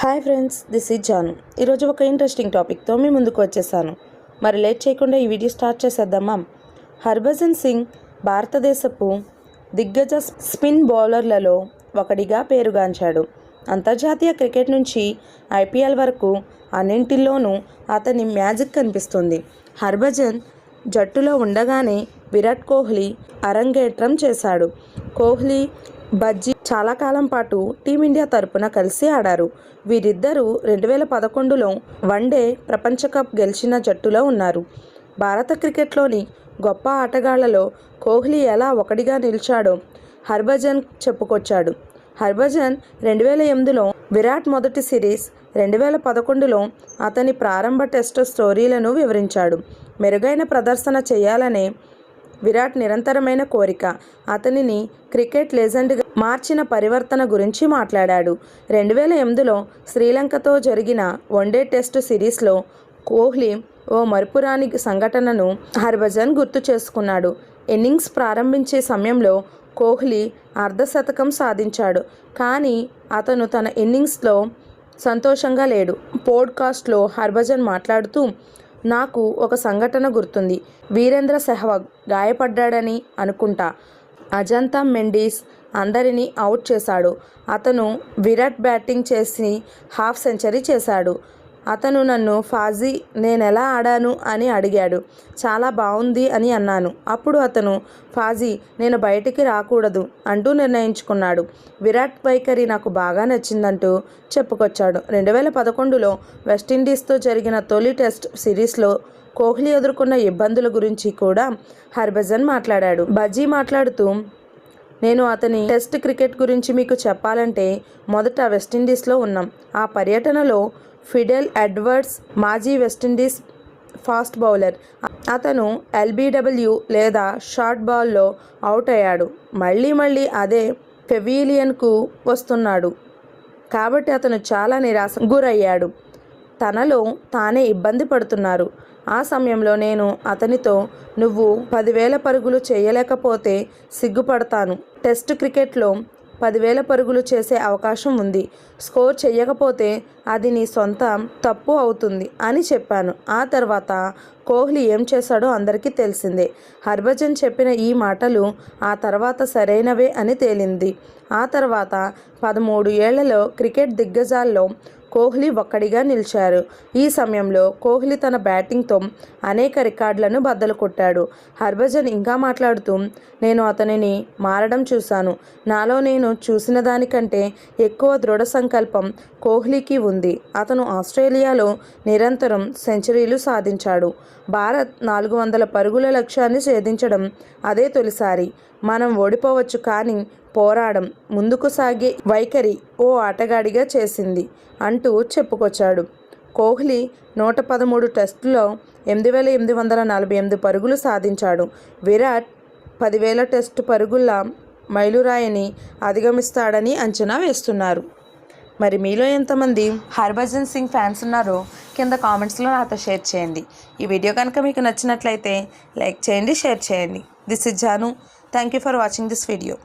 Hi friends this is Janu. ఈరోజు ఒక interesting టాపిక్తో మీ ముందుకు వచ్చేసాను. మరి లేట్ చేయకుండా ఈ వీడియో స్టార్ట్ చేసేద్దామా హర్భజన్ సింగ్ భారతదేశపు దిగ్గజ స్పిన్ బౌలర్లలో ఒకడిగా పేరుగాంచాడు. అంతర్జాతీయ క్రికెట్ నుంచి ఐపీఎల్ వరకు అన్నింటిలోనూ అతని మ్యాజిక్ కనిపిస్తుంది. హర్భజన్ జట్టులో ఉండగానే విరాట్ కోహ్లీ అరంగేట్రం చేశాడు. కోహ్లీ బజ్జీ చాలా కాలం పాటు టీమిండియా తరపున కలిసి ఆడారు. వీరిద్దరూ రెండు వేల పదకొండులో వన్డే ప్రపంచ కప్ గెలిచిన జట్టులో ఉన్నారు. భారత క్రికెట్లోని గొప్ప ఆటగాళ్ళలో కోహ్లీ ఎలా ఒకటిగా నిలిచాడో హర్భజన్ చెప్పుకొచ్చాడు. హర్భజన్ రెండు వేల ఎనిమిదిలో విరాట్ మొదటి సిరీస్ రెండు వేల పదకొండులో అతని ప్రారంభ టెస్టు స్టోరీలను వివరించాడు. మెరుగైన ప్రదర్శన చేయాలనే విరాట్ నిరంతరమైన కోరిక. అతనిని క్రికెట్ లెజెండ్గా మార్చిన పరివర్తన గురించి మాట్లాడాడు. రెండు వేల ఎనిమిదిలో శ్రీలంకతో జరిగిన వన్డే టెస్టు సిరీస్లో కోహ్లీ ఓ మరుపురాని సంఘటనను హర్భజన్ గుర్తు చేసుకున్నాడు. ఇన్నింగ్స్ ప్రారంభించే సమయంలో కోహ్లీ అర్ధశతకం సాధించాడు. కానీ అతను తన ఇన్నింగ్స్లో సంతోషంగా లేడు. పోడ్కాస్ట్లో హర్భజన్ మాట్లాడుతూ నాకు ఒక సంఘటన గుర్తుంది. వీరేంద్ర సెహ్వాగ్ గాయపడ్డాడని అనుకుంటా. అజంతా మెండీస్ అందరినీ అవుట్ చేశాడు. అతను విరాట్ బ్యాటింగ్ చేసి హాఫ్ సెంచరీ చేశాడు. అతను నన్ను ఫాజీ నేను ఎలా ఆడాను? అని అడిగాడు. చాలా బాగుంది అని అన్నాను. అప్పుడు అతను ఫాజీ నేను బయటికి రాకూడదు అంటూ నిర్ణయించుకున్నాడు. విరాట్ వైఖరి నాకు బాగా నచ్చిందంటూ చెప్పుకొచ్చాడు. రెండు వేల పదకొండులో వెస్టిండీస్తో జరిగిన తొలి టెస్ట్ సిరీస్లో కోహ్లీ ఎదుర్కొన్న ఇబ్బందుల గురించి కూడా హర్భజన్ మాట్లాడాడు. బజీ మాట్లాడుతూ నేను అతని టెస్ట్ క్రికెట్ గురించి మీకు చెప్పాలంటే మొదట వెస్టిండీస్లో ఉన్నాం. ఆ పర్యటనలో ఫిడెల్ ఎడ్వర్డ్స్ మాజీ వెస్టిండీస్ ఫాస్ట్ బౌలర్. అతను ఎల్బీడబ్ల్యూ లేదా షార్ట్ బాల్లో అవుట్ అయ్యాడు. మళ్ళీ మళ్ళీ అదే పెవీలియన్కు వస్తున్నాడు. కాబట్టి అతను చాలా నిరాశ గురయ్యాడు. తనలో తానే ఇబ్బంది పడుతున్నారు. ఆ సమయంలో నేను అతనితో నువ్వు పదివేల పరుగులు చేయలేకపోతే సిగ్గుపడతాను. టెస్ట్ క్రికెట్లో పదివేల పరుగులు చేసే అవకాశం ఉంది. స్కోర్ చేయకపోతే అది నీ సొంత తప్పు అవుతుంది అని చెప్పాను. ఆ తర్వాత కోహ్లీ ఏం చేశాడో అందరికీ తెలిసిందే. హర్భజన్ చెప్పిన ఈ మాటలు ఆ తర్వాత సరైనవే అని తేలింది. ఆ తర్వాత పదమూడు ఏళ్ళలో క్రికెట్ దిగ్గజాల్లో కోహ్లీ ఒక్కడిగా నిలిచారు. ఈ సమయంలో కోహ్లీ తన బ్యాటింగ్తో అనేక రికార్డులను బద్దలు కొట్టాడు. హర్భజన్ ఇంకా మాట్లాడుతూ నేను అతనిని మారడం చూశాను. నాలో నేను చూసిన దానికంటే ఎక్కువ దృఢ సంకల్పం కోహ్లీకి ఉంది. అతను ఆస్ట్రేలియాలో నిరంతరం సెంచరీలు సాధించాడు. భారత్ నాలుగు వందల పరుగుల లక్ష్యాన్ని ఛేదించడం అదే తొలిసారి. మనం ఓడిపోవచ్చు కానీ పోరాడం ముందుకు సాగే వైఖరి ఓ ఆటగాడిగా చేసింది అంటూ చెప్పుకొచ్చాడు. కోహ్లీ నూట పదమూడు టెస్టులో ఎనిమిది వేల ఎనిమిది వందల నలభై ఎనిమిది పరుగులు సాధించాడు. విరాట్ పదివేల టెస్టు పరుగుల మైలురాయిని అధిగమిస్తాడని అంచనా వేస్తున్నారు. మరి మీలో ఎంతమంది హర్భజన్ సింగ్ ఫ్యాన్స్ ఉన్నారో కింద కామెంట్స్లో నాతో షేర్ చేయండి. ఈ వీడియో కనుక మీకు నచ్చినట్లయితే లైక్ చేయండి షేర్ చేయండి. This is Janu. Thank you for watching this video.